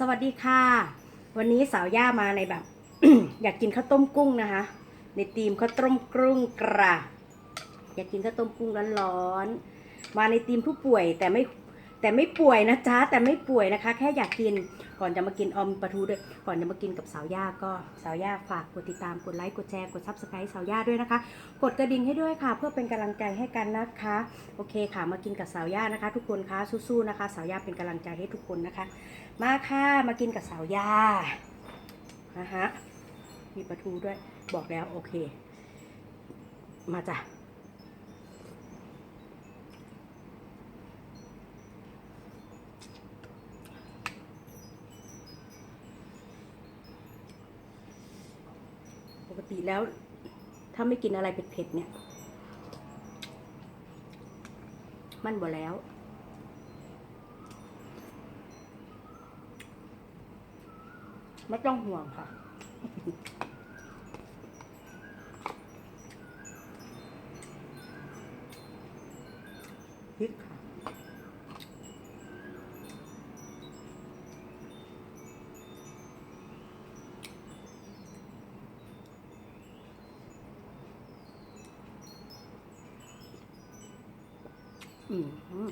สวัสดีค่ะ วันนี้สาวย่ามาในแบบ อยากกินข้าวต้มกุ้งนะคะ ในทีมข้าวต้มกุ้งกระอยากกินข้าวต้มกุ้งร้อนๆมาในทีมผู้ป่วยแต่ไม่แต่ไม่ป่วยนะจ๊ะแต่ไม่ป่วยนะคะ แค่อยากกินก่อนจะมากินอมปลาทูด้วย ก่อนจะมากินกับสาวย่าก็สาวย่าฝากกดติดตามกดไลค์กดแชร์กดซับสไครต์สาวย่าด้วยนะคะ กดกระดิ่งให้ด้วยค่ะ เพื่อเป็นกำลังใจให้กันนะคะ โอเคค่ะมากินกับสาวย่านะคะ ทุกคนคะสู้ๆนะคะ สาวย่าเป็นกำลังใจให้ทุกคนนะคะ มาค่ะมากินกับสาวยานะฮะมีปลาทูด้วยบอกแล้วโอเค มาจ้ะปกติแล้ว ถ้าไม่กินอะไรเผ็ดๆเนี่ย มันบ่แล้ว ไม่ต้องห่วงค่ะ พริกค่ะ อืม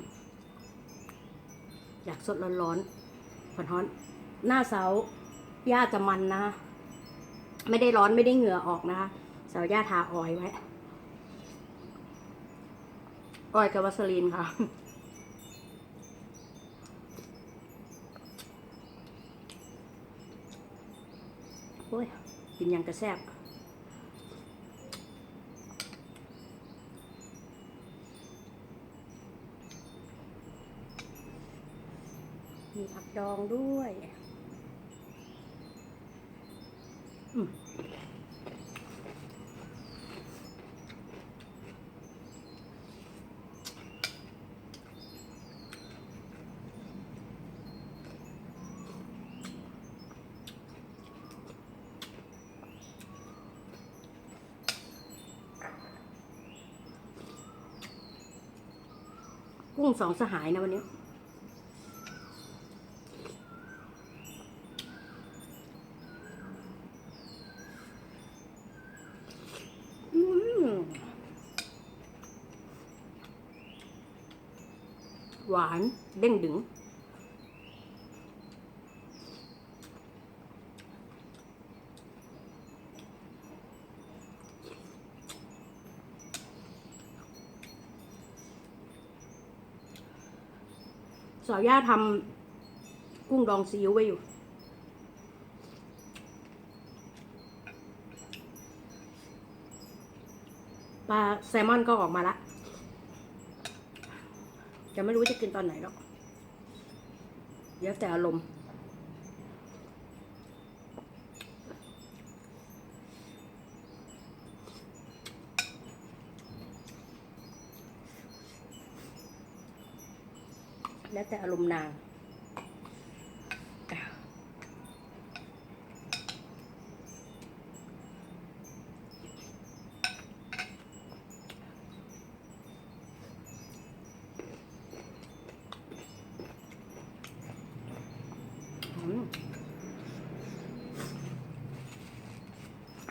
อยากสดร้อนๆผ่อนฮ้อน หน้าเสา ย่าจะมันนะ ไม่ได้ร้อนไม่ได้เหงื่อออกนะคะสาวย่าทาออยไว้ ออยกับวัสลีนค่ะ โอ้ย กินยังกระแซบมีผักดองด้วย กุ้งสองสหายนะวันนี้ หวานเด้งดึง สาวย่าทำกุ้งดองซีอิ๊วไว้อยู่ ปลาแซลมอนก็ออกมาละจะไม่รู้จะกินตอนไหนหรอกเดี๋ยวแต่อารมณ์ แล้วแต่อารมณ์นาง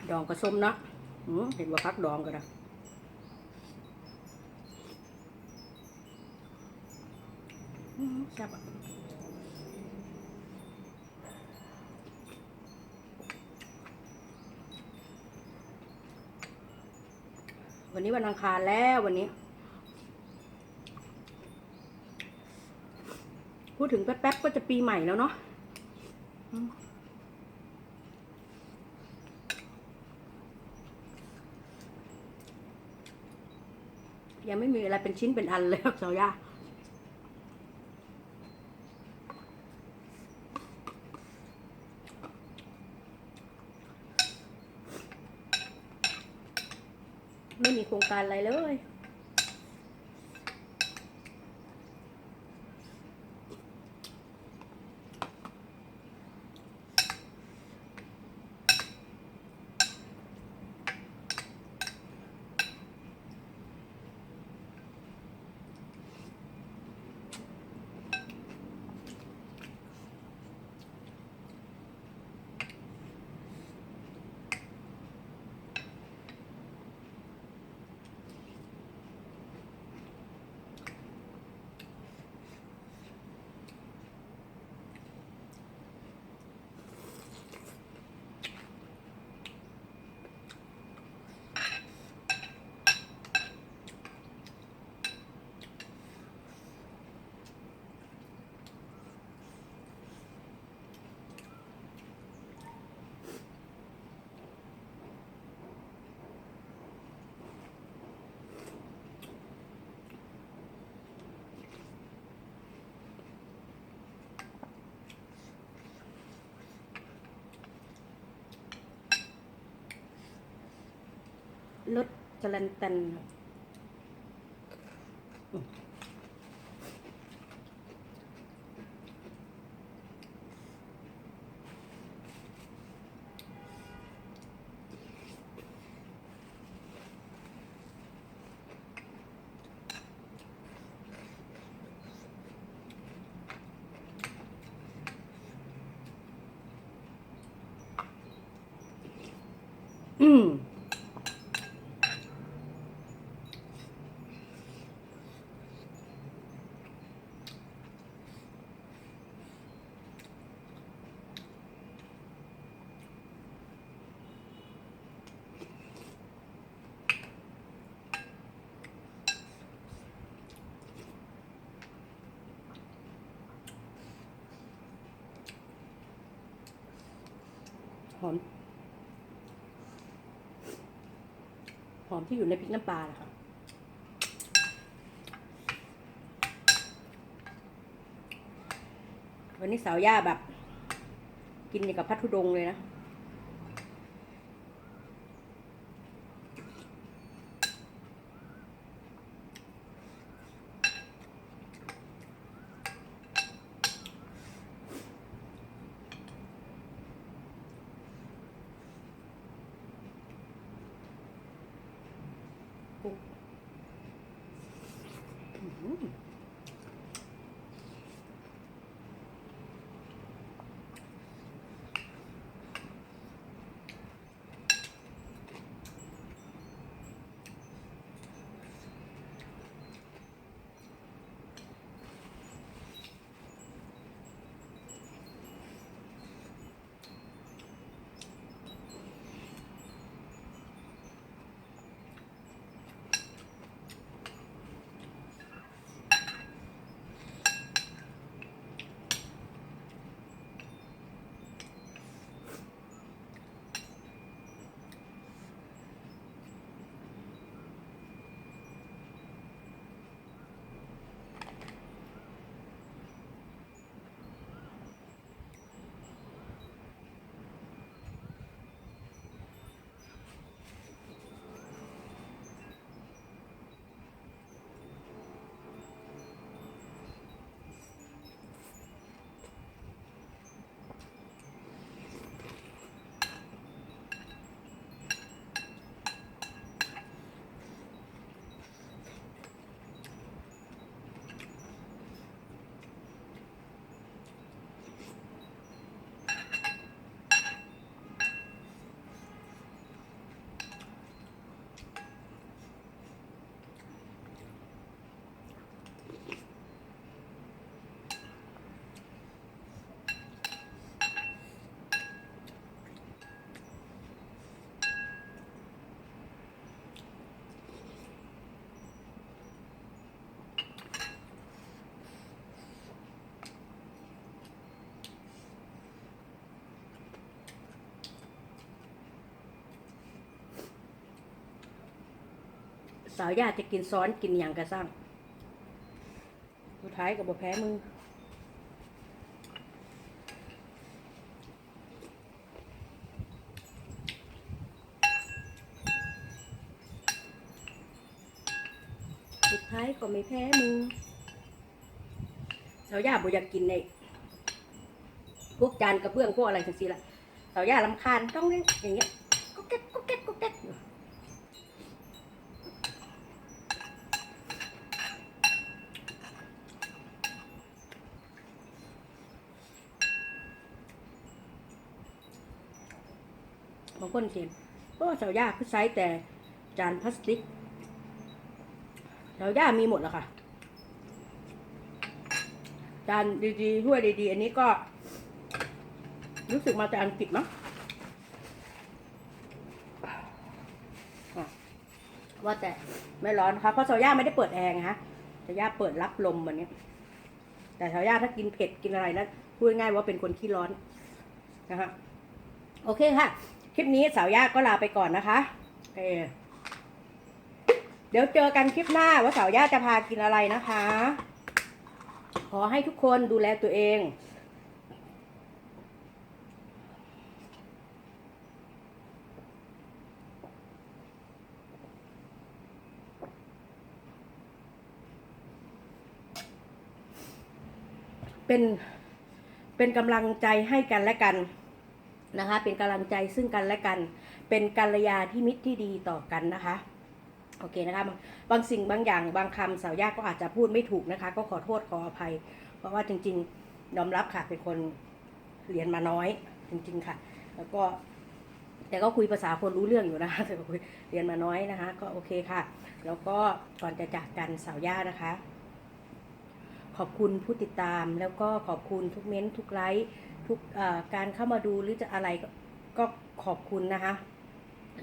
ดองกระส้มเนาะเห็นว่าพักดองกันนะอืม แซ่บอะวันนี้วันอังคารแล้ววันนี้ พูดถึงแป๊บๆก็จะปีใหม่แล้วเนาะยังไม่มีอะไรเป็นชิ้นเป็นอันเลยครับสาวยาไม่มีโครงการอะไรเลย รสจรันตันอืม ห อม หอมที่อยู่ในพริกน้ำปลาแหละค่ะวันนี้สาวย่าแบบ กินอย่างกับพัทุดงเลยนะ สาวย่าจะกินซ้อนกินอย่างกระซ้างสุดท้ายกับบแพ้มือสุดท้ายก็ไม่แพ้มือสาวย่าบ่อยากกินในพวกจานกระเบื้องพวกอะไรทั้งสิ้นละสาวย่าลำคาญต้องเล่นอย่างเงี้ยก็แก๊กก็แก๊กก็แก๊กอยู่ คนเห็นโอ้เสาย่าคือใช้แต่จานพลาสติกเสาย่ามีหมดแล้วค่ะจานดีๆถ้วยดีๆ อันนี้ก็ รู้สึกมาจากอังกฤษมั้งอะว่าแต่ไม่ร้อนคะเพราะเสาย่าไม่ได้เปิดแอร์ไงฮะเสาย่าเปิดรับลมวันนี้ แต่เสาย่าถ้ากินเผ็ดกินอะไรนะพูดง่ายว่าเป็นคนขี้ร้อนนะฮะโอเคค่ะ คลิปนี้สาวยาก็ลาไปก่อนนะคะเอเดี๋ยวเจอกันคลิปหน้าว่าสาวยากจะพากินอะไรนะคะ ขอให้ทุกคนดูแลตัวเองเป็นเป็นกำลังใจให้กันและกัน นะคะ เป็นกำลังใจซึ่งกันและกัน เป็นกัลยาที่มิตรที่ดีต่อกันนะคะโอเคนะคะบางสิ่งบางอย่างบางคำสาวยากก็อาจจะพูดไม่ถูกนะคะ ก็ขอโทษขออภัย เพราะว่าจริงๆยอมรับค่ะเป็นคนเรียนมาน้อยจริงๆค่ะ แล้วก็แต่ก็คุยภาษาคนรู้เรื่องอยู่นะคะแต่ก็คุยเรียนมาน้อยนะคะ ก็โอเคค่ะ แล้วก็ก่อนจะจากกันสาวย่านะคะ ขอบคุณผู้ติดตามแล้วก็ขอบคุณทุกเม้นทุกไลค์ ทุกการเข้ามาดูหรือจะอะไรก็ขอบคุณนะคะ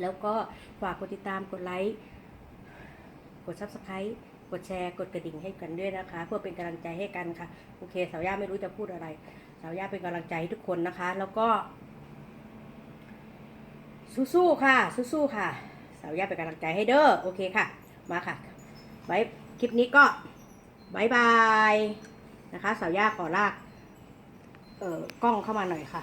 แล้วก็ฝากกดติดตามกดไลค์กด subscribe กดแชร์กดกระดิ่งให้กันด้วยนะคะ เพื่อเป็นกำลังใจให้กันค่ะ โอเค สาวย่าไม่รู้จะพูดอะไร สาวย่าเป็นกำลังใจให้ทุกคนนะคะ แล้วก็ สู้ๆค่ะ สู้ๆค่ะ สาวย่าเป็นกำลังใจให้เด้อโอเคค่ะ มาค่ะไว้คลิปนี้ก็บายบายนะคะ สาวย่าขอลาก กล้องเข้ามาหน่อยค่ะ